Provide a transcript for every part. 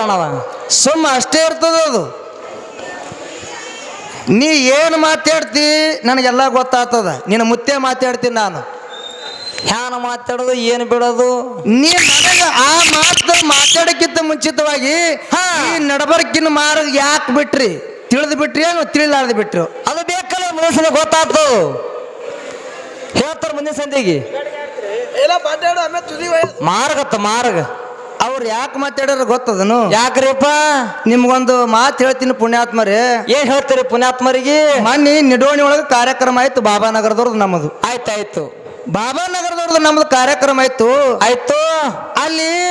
ಅಣ್ಣವ. ಸುಮ್ಮ ಅಷ್ಟೇ ಇರ್ತದ ಅದು. ನೀ ಏನು ಮಾತಾಡ್ತಿ ನನಗೆಲ್ಲ ಗೊತ್ತಾಗ್ತದ. ನಿನ್ನ ಮುತ್ತೆ ಮಾತಾಡ್ತೀನಿ ನಾನು. ಹ್ಯಾನ ಮಾತಾಡೋದು ಏನು ಬಿಡೋದು? ನೀ ನನಗೆ ಆ ಮಾತು ಮಾತಾಡಕ್ಕಿಂತ ಮುಂಚಿತವಾಗಿ. ಈ ನಡಬರ್ಕಿನ ಮಾರ ಯಾಕೆ ಬಿಟ್ರಿ? ತಿಳಿದು ಬಿಟ್ರಿ ಏನು? ತಿಳಿಲಾರ್ದು ಬಿಟ್ರು. ಅದು ಬೇಕಲ್ಲ ಮನಸ್ಸಿನ ಗೊತ್ತಾಗ್ತದೆ. ಹೇಳ್ತಾರೆ ಮುಂದಿನ ಸಂಧಿಗೆ ಮಾರ್ಗತ್ತ ಮಾರ್ಗ. ಅವ್ರು ಯಾಕೆ ಮಾತಾಡ್ಯಾರ ಗೊತ್ತದನು? ಯಾಕ್ರಿಪ್ಪ? ನಿಮ್ಗೊಂದು ಮಾತು ಹೇಳ್ತೀನಿ ಪುಣ್ಯಾತ್ಮರೇ. ಏನ್ ಹೇಳ್ತೀರಿ ಪುಣ್ಯಾತ್ಮರಿಗೆ? ಮೊನ್ನೆ ನಿಡೋಣಿ ಒಳಗೆ ಕಾರ್ಯಕ್ರಮ ಆಯ್ತು ಬಾಬಾನಗರದವ್ರದ್ದು ನಮ್ಮದು. ಆಯ್ತಾಯ್ತು. ಬಾಬಾನಗರದವ್ರದ್ದು ನಮ್ದು ಕಾರ್ಯಕ್ರಮ ಆಯ್ತು. ಆಯ್ತು. ಅಲ್ಲಿ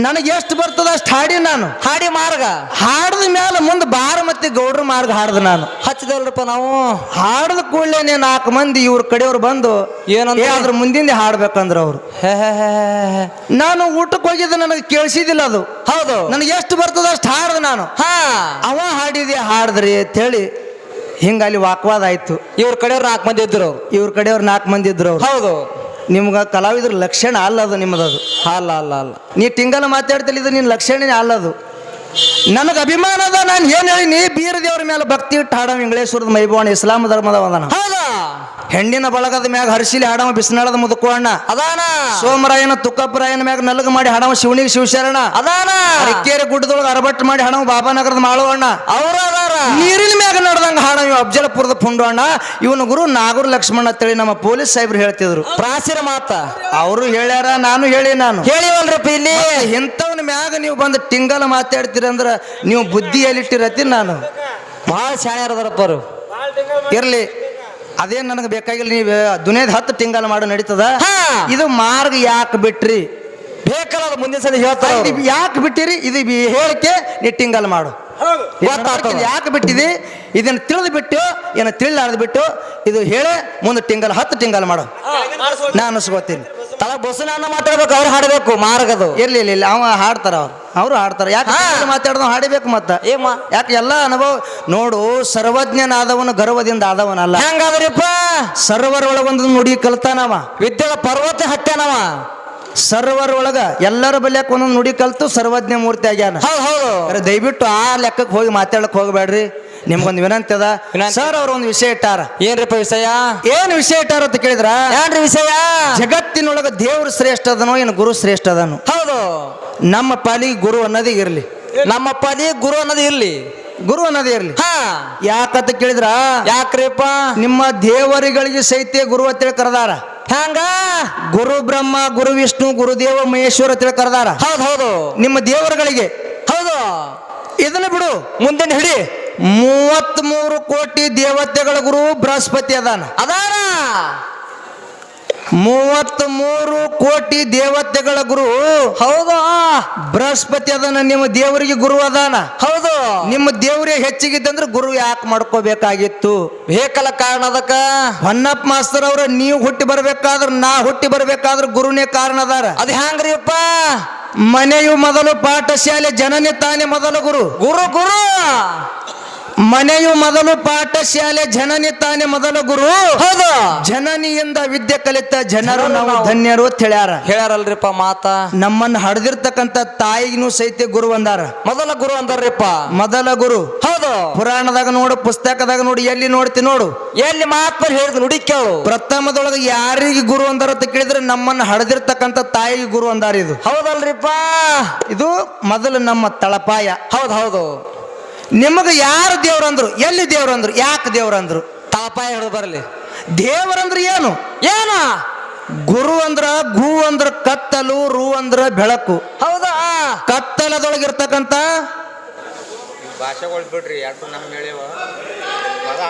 ನನಗೆ ಎಷ್ಟು ಬರ್ತದ ಅಷ್ಟು ಹಾಡಿ ನಾನು. ಹಾಡಿ ಮಾರ್ಗ. ಹಾಡದ ಮೇಲೆ ಮುಂದೆ ಬಾರ ಮತ್ತೆ ಗೌಡ್ರ ಮಾರ್ಗ ಹಾಡ್ದ ನಾನು. ಹಚ್ಚದಲ್ರಪ್ಪ ನಾವು. ಹಾಡದ ಕೂಡಲೇ ನಾಲ್ಕು ಮಂದಿ ಇವ್ರ ಕಡೆಯವ್ರು ಬಂದು ಏನಂದ್ರೆ? ಅದ್ರ ಮುಂದಿಂದ ಹಾಡ್ಬೇಕಂದ್ರ ಅವ್ರು. ನಾನು ಊಟಕ್ಕೆ ಹೋಗಿದ್ದು ನನಗೆ ಕೇಳಿಸಿದಿಲ್ಲ ಅದು. ಹೌದು. ನನಗೆ ಎಷ್ಟು ಬರ್ತದ ಅಷ್ಟು ಹಾಡ್ದ ನಾನು. ಹಾ. ಅವ ಹಾಡಿದೆ ಹಾಡ್ದ್ರಿ ಅಂತ ಹೇಳಿ ಹಿಂಗ ಅಲ್ಲಿ ವಾಕ್ವಾದ ಆಯ್ತು. ಇವ್ರ ಕಡೆಯವ್ರು ನಾಲ್ಕು ಮಂದಿ ಇದ್ರು ಇವ್ರ ಕಡೆಯವ್ರು ನಾಲ್ಕು ಮಂದಿ ಇದ್ರು ಹೌದು. ನಿಮ್ಗೆ ಕಲಾವಿದ್ರ ಲಕ್ಷಣ ಅಲ್ಲ ಅದು ನಿಮ್ಮದದು. ಅಲ್ಲ ಅಲ್ಲ ಅಲ್ಲ. ನೀ ಟಿಂಗಲ್ ಮಾತಾಡ್ತಿಲ್ಲ, ಇದು ನಿನ್ನ ಲಕ್ಷಣನೇ ಅಲ್ಲದು. ನನಗೆ ಅಭಿಮಾನ ಅದ, ನಾನು ಏನು ಹೇಳಿನಿ ಬೀರ ದೇವ್ರ ಮೇಲೆ ಭಕ್ತಿ ಇಟ್ಟು ಹಾಡೋ ಇಂಗ್ಲೇಶ್ವರದ ಮೈಭವನ ಇಸ್ಲಾಂ ಧರ್ಮದ ವಂದನ ಹೌದಾ. ಹೆಣ್ಣಿನ ಬಳಗದ ಮ್ಯಾಗ ಹರ್ಷಿಲಿ ಹಾಡವ ಬಿಸಿನಾಳದ ಮುದುಕೋಣ ಅದಾನ. ಸೋಮರಾಯನ ತುಕ್ಕಪ್ಪರಾಯನ ಮ್ಯಾಗ ನಲಗ ಮಾಡಿ ಹಾಡವ ಶಿವನಿಗೆ ಶಿವಶರಣ. ಅದಾನ. ಅರಿಕೇರಿ ಗುಡ್ಡದೊಳಗೆ ಅರಬಟ್ಟು ಮಾಡಿ ಹಾಡವ ಬಾಬಾನಗರದ ಮಾಳುವಣ್ಣ ಅವ್ರ ಅದಾರ. ನೀರಿನ ಮ್ಯಾಗ ನಡೆದಂಗ ಹಣ ಇವ ಅಫ್ಜಲಪುರದ ಪುಂಡವಣ್ಣ ಇವನ ಗುರು ನಾಗೂರ್ ಲಕ್ಷ್ಮಣ ಅಂತೇಳಿ ನಮ್ಮ ಪೊಲೀಸ್ ಸಾಹೇಬ್ರು ಹೇಳ್ತಿದ್ರು. ಪ್ರಾಚೀನ ಮಾತ. ಅವರು ಹೇಳ್ಯಾರ ನಾನು ಹೇಳಿ ನಾನು. ಹೇಳಿವಲ್ರಪ್ಪ ಇಲ್ಲಿ. ಇಂಥವ್ನ ಮ್ಯಾಗ ನೀವು ಬಂದು ಟಿಂಗಲ್ ಮಾತಾಡ್ತೀರಿ ಅಂದ್ರೆ ನೀವು ಬುದ್ಧಿ ಎಲ್ಲಿಟ್ಟಿರತ್ತೀನಿ ನಾನು. ಭಾಳ ಶಾಣ್ಯಾರದಾರಪ್ಪ ಅವ್ರು. ಇರ್ಲಿ. ಅದೇನ್ ನನಗೆ ಬೇಕಾಗಿಲ್ಲ ನೀವು ದುನಿಯದ ಹತ್ತು ಟಿಂಗಲ್ ಮಾಡು ನಡೀತದ. ಇದು ಮಾರ್ಗ ಯಾಕೆ ಬಿಟ್ರಿ? ಬೇಕಲ್ಲ ಅದು ಮುಂದಿನ ಸಲ ಹೇಳ್ತಾರೆ ಯಾಕೆ ಬಿಟ್ಟಿರಿ? ಇದು ಹೇಳಿಕೆ ನೀ ಟಿಂಗಲ್ ಮಾಡು. ಯಾಕೆ ಬಿಟ್ಟಿದಿ? ಇದನ್ನ ತಿಳಿದು ಬಿಟ್ಟು ಏನ ತಿಳಿಲಾರ್ದು ಬಿಟ್ಟು ಇದು ಹೇಳೇ ಮುಂದೆ ಟಿಂಗಲ್ ಹತ್ತು ಟಿಂಗಲ್ ಮಾಡು. ನಾನು ಅನ್ಸ್ಕೋತೀನಿ. ತಳ ಅನ್ನ ಮಾತಾಡ್ಬೇಕು ಅವ್ರು ಹಾಡಬೇಕು ಮಾರ್ಗದು. ಇರ್ಲಿ ಇಲ್ಲ ಅವ ಹಾಡ್ತಾರ ಅವ್ರು. ಅವರು ಹಾಡ್ತಾರೆ. ಯಾಕೆ ಮಾತಾಡ್ದ ಹಾಡಬೇಕು ಮತ್ತ? ಏ ಮಾ ಯಾಕೆ ಎಲ್ಲ ಅನುಭವ ನೋಡು ಸರ್ವಜ್ಞನಾದವನು ಗರ್ವದಿಂದ ಆದವನಲ್ಲ. ಹೆಂಗಾದ್ರಿಪ್ಪ? ಸರ್ವರ್ ಒಳಗೊಂದು ನುಡಿ ಕಲ್ತಾನವ. ವಿದ್ಯೆಗಳ ಪರ್ವತ ಹತ್ಯಾನವ. ಸರ್ವರ್ ಒಳಗ ಎಲ್ಲರ ಬಲ್ಯಾಕ ಒಂದೊಂದು ನುಡಿ ಕಲ್ತು ಸರ್ವಜ್ಞ ಮೂರ್ತಿ ಆಗ್ಯಾನ. ಹೌದು ಹೌದು. ದಯವಿಟ್ಟು ಆ ಲೆಕ್ಕಕ್ಕೆ ಹೋಗಿ ಮಾತಾಡಕ್ ಹೋಗಬೇಡ್ರಿ. ನಿಮ್ಗೊಂದು ವಿನಂತಿ ಅದ. ವಿನಂತಿ. ಸರ್ ಅವ್ರ ಒಂದು ವಿಷಯ ಇಟ್ಟಾರ. ಏನ್ರಿಪ್ಪ ವಿಷಯ? ಏನ್ ವಿಷಯ ಇಟ್ಟಾರ ಅಂತ ಕೇಳಿದ್ರ? ಏನ್ರಿ ವಿಷಯ? ಜಗತ್ತಿನೊಳಗ ದೇವ್ರು ಶ್ರೇಷ್ಠ ಅದನೋ ಏನು ಗುರು ಶ್ರೇಷ್ಠ ಅದನು? ಹೌದು. ನಮ್ಮ ಪಾಲಿ ಗುರು ಅನ್ನೋದೇ ಇರ್ಲಿ. ನಮ್ಮ ಪಾಲಿ ಗುರು ಅನ್ನೋದು ಇರ್ಲಿ. ಗುರು ಅನ್ನೋದೇ ಇರ್ಲಿ. ಹಾ. ಯಾಕಂತ ಕೇಳಿದ್ರ? ಯಾಕ್ರಿಪ್ಪ? ನಿಮ್ಮ ದೇವರುಗಳಿಗೆ ಸಹಿತ ಗುರು ಅಂತೇಳಿ ಕರೆದಾರ. ಹಂಗ ಗುರು ಬ್ರಹ್ಮ ಗುರು ವಿಷ್ಣು ಗುರುದೇವ ಮಹೇಶ್ವರ ಅಂತೇಳಿ ಕರೆದಾರ. ಹೌದು ಹೌದು. ನಿಮ್ಮ ದೇವರುಗಳಿಗೆ. ಹೌದು. ಇದನ್ನ ಬಿಡು. ಮುಂದಿನ ಹಿಡಿ. ಮೂವತ್ತ್ ಮೂರು ಕೋಟಿ ದೇವತೆಗಳ ಗುರು ಬೃಹಸ್ಪತಿ ಅದಾನ. ಅದಾನ ಮೂವತ್ತ್ ಮೂರು ಕೋಟಿ ದೇವತೆಗಳ ಗುರು ಹೌದು. ಬೃಹಸ್ಪತಿ ಅದಾನ ನಿಮ್ಮ ದೇವರಿಗೆ ಗುರು ಅದಾನ. ಹೌದು. ನಿಮ್ಮ ದೇವರೇ ಹೆಚ್ಚಿಗಿದ್ದಂದ್ರೆ ಗುರು ಯಾಕೆ ಮಾಡ್ಕೋಬೇಕಾಗಿತ್ತು? ಬೇಕಲ್ಲ ಕಾರಣ ಅದಕ್ಕ. ಹೊನ್ನಪ್ಪ ಮಾಸ್ತರ್ ಅವ್ರ ನೀವು ಹುಟ್ಟಿ ಬರ್ಬೇಕಾದ್ರ ನಾ ಹುಟ್ಟಿ ಬರ್ಬೇಕಾದ್ರ ಗುರುನೇ ಕಾರಣ ಅದಾರ. ಅದು ಹ್ಯಾಂಗ್ರಿಯಪ್ಪ? ಮನೆಯು ಮೊದಲು ಪಾಠಶಾಲೆ ಜನನಿ ತಾನೇ ಮೊದಲು ಗುರು. ಗುರು ಗುರು. ಮನೆಯು ಮೊದಲು ಪಾಠಶಾಲೆ ಜನನಿ ತಾನೇ ಮೊದಲು ಗುರು. ಹೌದು. ಜನನಿಯಿಂದ ವಿದ್ಯೆ ಕಲಿತ ಜನರು ನಾವು ಧನ್ಯರು ತಿಳ್ಯಾರ ಹೇಳಾರಲ್ರಿಪ್ಪ ಹೇಳ್ಯಾರಲ್ರಿಪ್ಪ ಮಾತ? ನಮ್ಮನ್ನ ಹಡ್ದಿರ್ತಕ್ಕಂತ ತಾಯಿಗೂ ಸಹಿತ ಗುರು ಅಂದಾರ. ಮೊದಲ ಗುರು ಅಂದಾರ್ರಿಪ್ಪ. ಮೊದಲ ಗುರು. ಹೌದು. ಪುರಾಣದಾಗ ನೋಡು ಪುಸ್ತಕದಾಗ ನೋಡು ಎಲ್ಲಿ ನೋಡ್ತಿ ನೋಡು. ಎಲ್ಲಿ ಮಾತ್ರ ಹೇಳಿದ್ರು ನುಡಿ ಕೇಳು. ಪ್ರಥಮದೊಳಗೆ ಯಾರಿಗೆ ಗುರು ಅಂದಾರ ಅಂತ ಕೇಳಿದ್ರೆ ನಮ್ಮನ್ನ ಹಡ್ದಿರ್ತಕ್ಕಂತ ತಾಯಿಗೆ ಗುರು ಅಂದಾರ ಇದು. ಹೌದಲ್ರಿಪ್ಪ. ಇದು ಮೊದಲು ನಮ್ಮ ತಳಪಾಯ. ಹೌದು ಹೌದು. ನಿಮಗೆ ಯಾರು ದೇವ್ರಂದ್ರು ಎಲ್ಲಿ ದೇವ್ರಂದ್ರು ಯಾಕೆ ದೇವ್ರಂದ್ರು ತಾಪ ಹಿಡಿದು ಬರಲಿ. ದೇವರಂದ್ರೆ ಏನು? ಏನ? ಗುರು ಅಂದ್ರ ಗು ಅಂದ್ರ ಕತ್ತಲು ರು ಅಂದ್ರ ಬೆಳಕು. ಹೌದಾ? ಕತ್ತಲದೊಳಗಿರ್ತಕ್ಕಂಥ ಭಾಷೆಗಳು ಬಿಡ್ರಿ ಎರಡು ನಮ್ಮ ಹೇಳಿವ ಪದ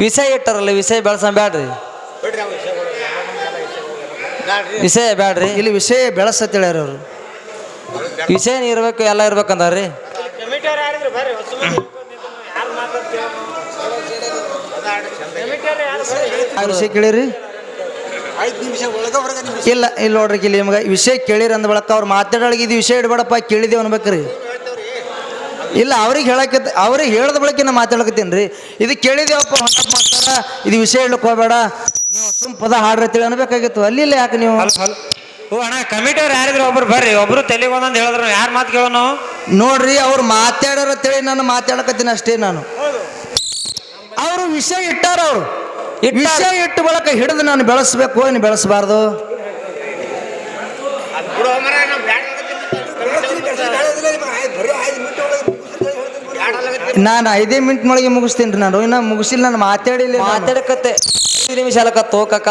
ವಿಷಯ ಇಟ್ಟಾರಲ್ಲ ವಿಷಯ ಬೆಳಸ ಬ್ಯಾಡ್ರಿ. ವಿಷಯ ಬ್ಯಾಡ್ರಿ. ಇಲ್ಲಿ ವಿಷಯ ಬೆಳಸ ಹೇಳ್ಯಾರ ಅವರು. ವಿಷಯ ಇರ್ಬೇಕು ಎಲ್ಲ ಇರ್ಬೇಕಂದಾರ್ರಿ. ಕಮಿಟಿಯವ್ರು ಯಾರಿದ್ರು ಬರ್ರಿ ಹೊಸ ಯಾರು ಮಾತಾಡ್ತೀವಿ ವಿಷಯ ಕೇಳಿರಿ. ಐದು ನಿಮಿಷ ಒಳಗ ಹೊರಗೆ ಇಲ್ಲ ಇಲ್ಲ ನೋಡ್ರಿ ಇಲ್ಲಿ ನಿಮ್ಗೆ. ವಿಷಯ ಕೇಳಿರಿ ಅಂದ ಬಳಕ ಅವ್ರು ಮಾತಾಡೋಳಿಗೆ ಇದು ವಿಷಯ ಇಡಬೇಡಪ್ಪ ಕೇಳಿದೇವ್ ಅನ್ಬೇಕ್ರಿ. ಇಲ್ಲ ಅವ್ರಿಗೆ ಹೇಳಕ್ಕೆ ಅವ್ರಿಗೆ ಹೇಳ್ದ ಬಳಕೆ ನಾ ಮಾತಾಡಕತ್ತೀನಿ ರೀ ಇದು ಕೇಳಿದೇವಪ್ಪ ಹೊಂದಪ್ಪ ಮಾತಾರ ಇದು ವಿಷಯ ಹೇಳಕ್ ಹೋಗ್ಬೇಡ. ನೀವು ಸುಮ್ ಪದ ಹಾಡ್ರಿ ಅಂತೇಳಿ ಅನ್ಬೇಕಾಗಿತ್ತು. ಅಲ್ಲಿ ಇಲ್ಲ ಯಾಕೆ ನೀವು? ಓ ಅಣ್ಣ ಕಮಿಟಿಯವ್ರು ಯಾರಿದ್ರು ಒಬ್ರು ಬರ್ರಿ. ಒಬ್ರು ತಲೆಗೆ ಒಂದೊಂದು ಹೇಳಿದ್ರು. ಯಾರು ಮಾತು ಕೇಳೋನು ನೋಡ್ರಿ ಅವ್ರು ಮಾತಾಡೋರು ಅಂತೇಳಿ ನಾನು ಮಾತಾಡಕತ್ತೀನಿ ಅಷ್ಟೇ ನಾನು. ಅವರು ವಿಷಯ ಇಟ್ಟಾರ ಅವರು. ವಿಷಯ ಇಟ್ಟು ಬಳಕ ಹಿಡಿದು ನಾನು ಬೆಳೆಸ್ಬೇಕು ಏನು ಬೆಳೆಸಬಾರ್ದು? ನಾನು ಐದೇ ಮಿನಿಟ್ನೊಳಗೆ ಮುಗಿಸ್ತೀನಿ ರೀ ನಾನು. ಇನ್ನ ಮುಗಿಸಿಲ್ಲ ನಾನು ಮಾತಾಡಿಲ್ಲ ಮಾತಾಡಕತ್ತೆ. ಐದು ನಿಮಿಷ ಅಲ್ಲಕ್ಕ ಕಕ್ಕ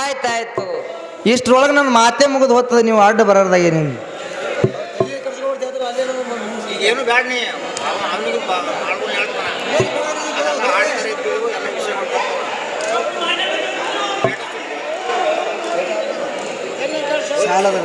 ಆಯ್ತಾಯ್ತು ಇಷ್ಟ್ರೊಳಗೆ ನನ್ನ ಮಾತೇ ಮುಗಿದು ಹೋಗ್ತದೆ ನೀವು ಅಡ್ಡ ಬರೋದಾಗೆ ನಿಮ್ಗೆ. ಏನು ಬ್ಯಾಡ ನೀ ಸಾಲದ